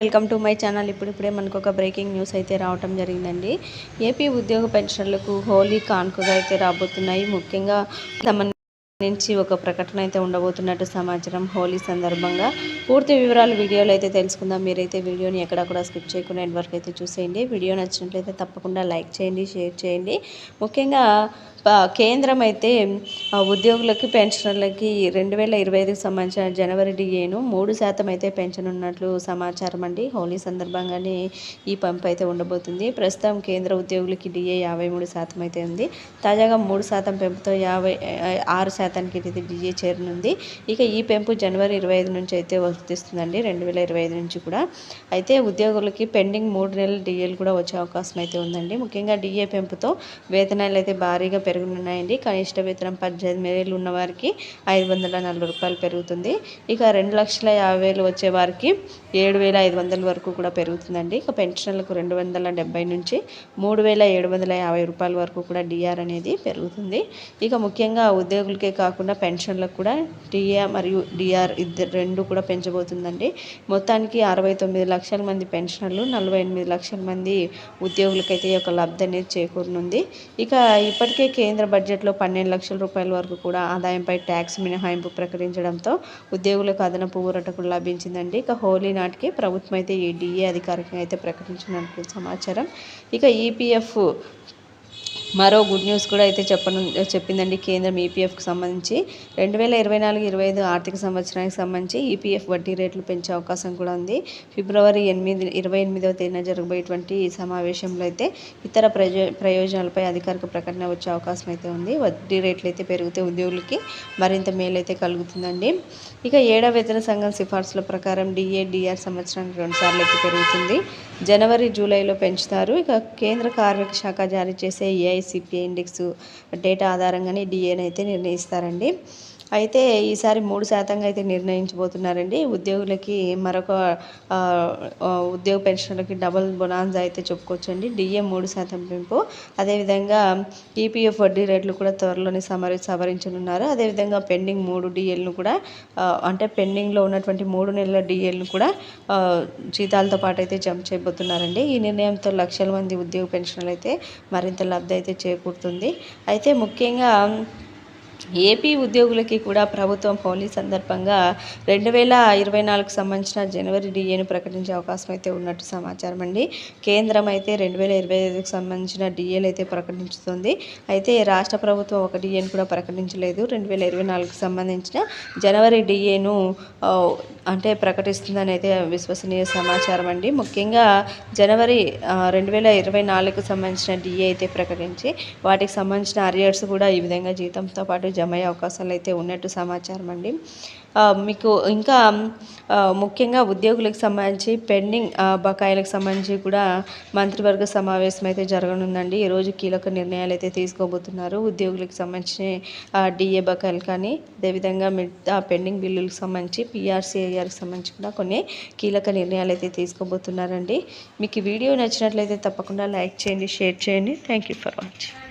Welcome to my channel. ఇప్పుడిప్పుడే మనకు ఒక బ్రేకింగ్ న్యూస్ అయితే రావటం జరిగిందండి. ఏపీ ఉద్యోగ పెన్షన్లకు హోలీ కానుకగా అయితే రాబోతున్నాయి. ముఖ్యంగా సంబంధించి ఒక ప్రకటన అయితే ఉండబోతున్నట్టు సమాచారం హోలీ సందర్భంగా. పూర్తి వివరాలు వీడియోలో అయితే తెలుసుకుందాం. మీరైతే వీడియోని ఎక్కడ కూడా స్కిప్ చేయకుండా ఎండ్ వరకు అయితే చూసేయండి. వీడియో నచ్చినట్లయితే తప్పకుండా లైక్ చేయండి షేర్ చేయండి. ముఖ్యంగా కేంద్రం అయితే ఉద్యోగులకి పెన్షనర్లకి రెండు వేల ఇరవై ఐదుకు సంబంధించిన జనవరి డిఏను మూడు శాతం అయితే పెంచనున్నట్లు సమాచారం అండి. హోలీ సందర్భంగానే ఈ పంపు అయితే ఉండబోతుంది. ప్రస్తుతం కేంద్ర ఉద్యోగులకి డిఏ యాభై మూడు శాతం అయితే ఉంది. తాజాగా మూడు శాతం పెంపుతో యాభై ఆరు శాతానికి అయితే డిఏ చేరనుంది. ఇక ఈ పెంపు జనవరి ఇరవై ఐదు నుంచి అయితే వర్తిస్తుందండి రెండు వేల ఇరవై ఐదు నుంచి కూడా. అయితే ఉద్యోగులకి పెండింగ్ మూడు నెలల డిఏలు కూడా వచ్చే అవకాశం అయితే ఉందండి. ముఖ్యంగా డిఏ పెంపుతో వేతనాలు అయితే భారీగా పెరుగు పెరుగుతున్నాయండి కనిష్ట వేతనం పద్దెనిమిది వేలు ఉన్న వారికి ఐదు వందల నలభై రూపాయలు పెరుగుతుంది. ఇక రెండు లక్షల యాభై వేలు వచ్చే వారికి ఏడు వేల ఐదు వందల వరకు కూడా పెరుగుతుందండి. ఇక పెన్షన్లకు రెండు వందల డెబ్బై నుంచి మూడు వేల ఏడు వందల యాభై రూపాయల వరకు కూడా డిఆర్ అనేది పెరుగుతుంది. ఇక ముఖ్యంగా ఉద్యోగులకే కాకుండా పెన్షన్లకు కూడా డిఆర్ మరియు డిఆర్ ఇద్దరు రెండు కూడా పెంచబోతుందండి. మొత్తానికి అరవై తొమ్మిది లక్షల మంది పెన్షనర్లు నలభై ఎనిమిది లక్షల మంది ఉద్యోగులకైతే ఈ యొక్క లబ్ధి అనేది చేకూరనుంది. ఇక ఇప్పటికే కేంద్ర బడ్జెట్లో పన్నెండు లక్షల రూపాయల వరకు కూడా ఆదాయంపై ట్యాక్స్ మినహాయింపు ప్రకటించడంతో ఉద్యోగులకు అదనపు ఊరటకు లభించిందండి. ఇక హోలీ నాటికి ప్రభుత్వం అయితే ఈ డిఏ అధికారికంగా అయితే ప్రకటించినట్లు సమాచారం. ఇక ఈపీఎఫ్ మరో గుడ్ న్యూస్ కూడా అయితే చెప్పను చెప్పిందండి కేంద్రం ఈపీఎఫ్కి సంబంధించి. రెండు వేల ఇరవై నాలుగు ఇరవై ఐదు ఆర్థిక సంవత్సరానికి సంబంధించి ఈపీఎఫ్ వడ్డీ రేట్లు పెంచే అవకాశం కూడా ఉంది. ఫిబ్రవరి ఎనిమిది ఇరవై ఎనిమిదవ తేదీన జరగబోయేటువంటి ఈ సమావేశంలో అయితే ఇతర ప్రయో ప్రయోజనాలపై అధికారిక ప్రకటన వచ్చే అవకాశం అయితే ఉంది. వడ్డీ రేట్లు అయితే పెరిగితే ఉద్యోగులకి మరింత మేలు అయితే కలుగుతుందండి. ఇక ఏడవ వేతన సంఘం సిఫార్సుల ప్రకారం డిఏడిఆర్ సంవత్సరానికి రెండుసార్లు అయితే పెరుగుతుంది. జనవరి జూలైలో పెంచుతారు. ఇక కేంద్ర కార్మిక శాఖ జారీ చేసే సిపిఐ ఇండెక్స్ డేటా ఆధారంగానే డిఏని అయితే నిర్ణయిస్తారండి. అయితే ఈసారి మూడు శాతంగా అయితే నిర్ణయించబోతున్నారండి. ఉద్యోగులకి మరొక ఉద్యోగ పెన్షన్లకి డబుల్ బొనాన్జా అయితే చెప్పుకోవచ్చండి. డిఏ మూడు శాతం పెంపు. అదేవిధంగా ఈపీఎఫ్ వడ్డీ రేట్లు కూడా త్వరలోనే సమరి సవరించనున్నారు. అదేవిధంగా పెండింగ్ మూడు డిఎల్ను కూడా అంటే పెండింగ్లో ఉన్నటువంటి మూడు నెలల డిఎల్ను కూడా జీతాలతో పాటు అయితే జంప్ చేయబోతున్నారండి. ఈ నిర్ణయంతో లక్షల మంది ఉద్యోగ పెన్షన్లు అయితే మరింత లబ్ధి అయితే చేకూరుతుంది. అయితే ముఖ్యంగా ఏపీ ఉద్యోగులకి కూడా ప్రభుత్వం హోలీ సందర్భంగా రెండు వేల ఇరవై నాలుగు సంబంధించిన జనవరి డిఏను ప్రకటించే అవకాశం అయితే ఉన్నట్టు సమాచారం అండి. కేంద్రం అయితే రెండు వేల ఇరవై ఐదుకు సంబంధించిన డిఏలు అయితే ప్రకటించుతుంది. అయితే రాష్ట్ర ప్రభుత్వం ఒక డిఏను కూడా ప్రకటించలేదు. రెండు వేల ఇరవై నాలుగుకు సంబంధించిన జనవరి డిఏను అంటే ప్రకటిస్తుందని అయితే విశ్వసనీయ సమాచారం అండి. ముఖ్యంగా జనవరి రెండు వేల ఇరవై నాలుగుకు సంబంధించిన డిఏ అయితే ప్రకటించి వాటికి సంబంధించిన అరియర్స్ కూడా ఈ విధంగా జీతంతో పాటు జమ అయ్యే అవకాశాలు అయితే ఉన్నట్టు సమాచారం అండి. మీకు ఇంకా ముఖ్యంగా ఉద్యోగులకు సంబంధించి పెండింగ్ బకాయిలకు సంబంధించి కూడా మంత్రివర్గ సమావేశం అయితే జరగనుందండి. ఈరోజు కీలక నిర్ణయాలు అయితే తీసుకోబోతున్నారు. ఉద్యోగులకు సంబంధించి డిఏ బకాయిలు కానీ అదేవిధంగా మిగతా పెండింగ్ బిల్లులకు సంబంధించి పిఆర్సీఐఆర్కి సంబంధించి కూడా కొన్ని కీలక నిర్ణయాలు అయితే తీసుకోబోతున్నారండి. మీకు ఈ వీడియో నచ్చినట్లయితే తప్పకుండా లైక్ చేయండి షేర్ చేయండి. Thank you for watching.